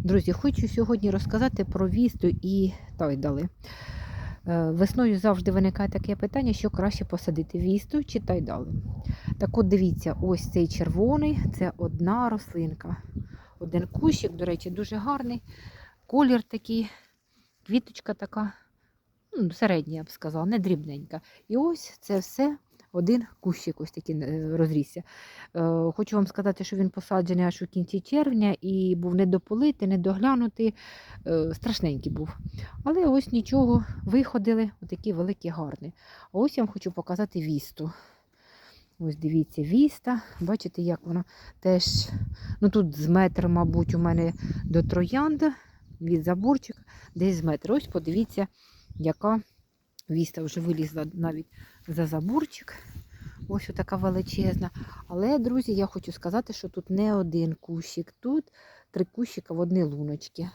Друзі, хочу сьогодні розказати про вісту і тайдали. Е, Весною завжди виникає таке питання, що краще посадити вісту чи тайдали. Так от дивіться, ось цей червоний це одна рослинка. Один кущик, до речі, дуже гарний. Колір такий, квіточка така, ну, середня, я б сказала, не дрібненька. І ось це все один кущик ось такий е, розрісся. Е, Хочу вам сказати, що він посаджений аж у кінці червня і був недополитий, недоглянутий, е, страшненький був. Але ось нічого, виходили, отакі великі гарні. А ось я вам хочу показати вісту. Ось дивіться, віста. Бачите, як вона теж. Ну тут з метр, мабуть, у мене до троянда від заборчика, десь з метр. Ось подивіться, яка віста вже вилізла навіть за заборчик. Ось така величезна. Але, друзі, я хочу сказати, що тут не один кущик. Тут три кущика в одні луночки.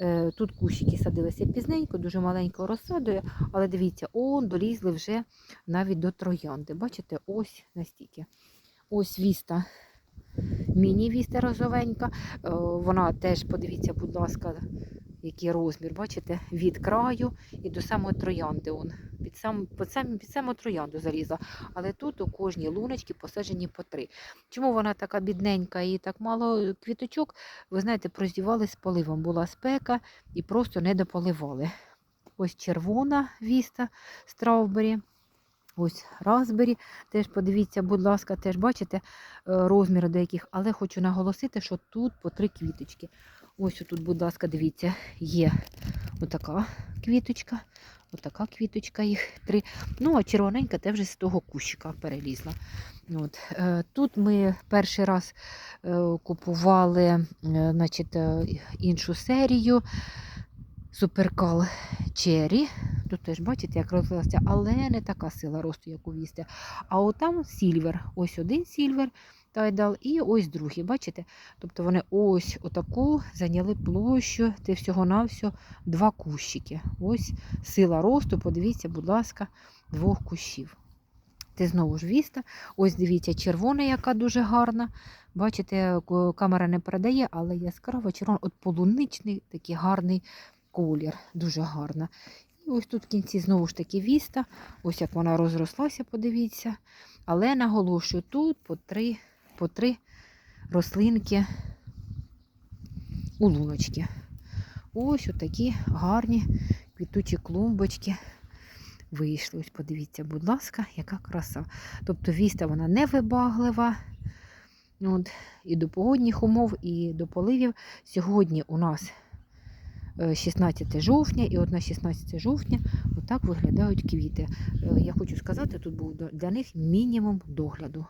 Е, Тут кущики садилися пізненько, дуже маленько розсадою, але дивіться, он долізли вже навіть до троянди. Бачите, ось настільки. Ось віста. Міні-віста розовенька. Е, Вона теж, подивіться, будь ласка, який розмір, бачите, від краю і до самої троянди. Он, під, сам, під, сам, під саму троянду залізла. Але тут у кожній луночці посаджені по три. Чому вона така бідненька і так мало квіточок? Ви знаєте, проздівали з поливом. Була спека і просто не дополивали. Ось червона віста стравбері. Ось Raspberry, теж подивіться, будь ласка, теж бачите е, розміри деяких, але хочу наголосити, що тут по три квіточки. Ось тут, будь ласка, дивіться, є отака квіточка, отака квіточка, їх три. Ну, а червоненька теж з того кущика перелізла. От. е, Тут ми перший раз е, купували е, значить, іншу серію. Суперкал Черрі. Тут теж бачите, як розлилася, але не така сила росту, як у вісти. А отам сільвер. Ось один сільвер тайдал і ось другий. Бачите? Тобто вони ось отаку зайняли площу, це всього-навсього два кущики. Ось сила росту, подивіться, будь ласка, двох кущів. Це знову ж віста. Ось дивіться, червона, яка дуже гарна. Бачите, камера не передає, але яскрава червона, от полуничний такий гарний колір, дуже гарна. І ось тут в кінці знову ж таки віста. Ось як вона розрослася, подивіться. Але наголошую, тут по три, по три рослинки у луночки. Ось отакі гарні квітучі клумбочки вийшли. Ось подивіться, будь ласка, яка краса. Тобто віста вона невибаглива. От, і до погодних умов, і до поливів. Сьогодні у нас е, 16 жовтня, і от на 16 жовтня отак виглядають квіти. Е, Я хочу сказати, тут був для них мінімум догляду.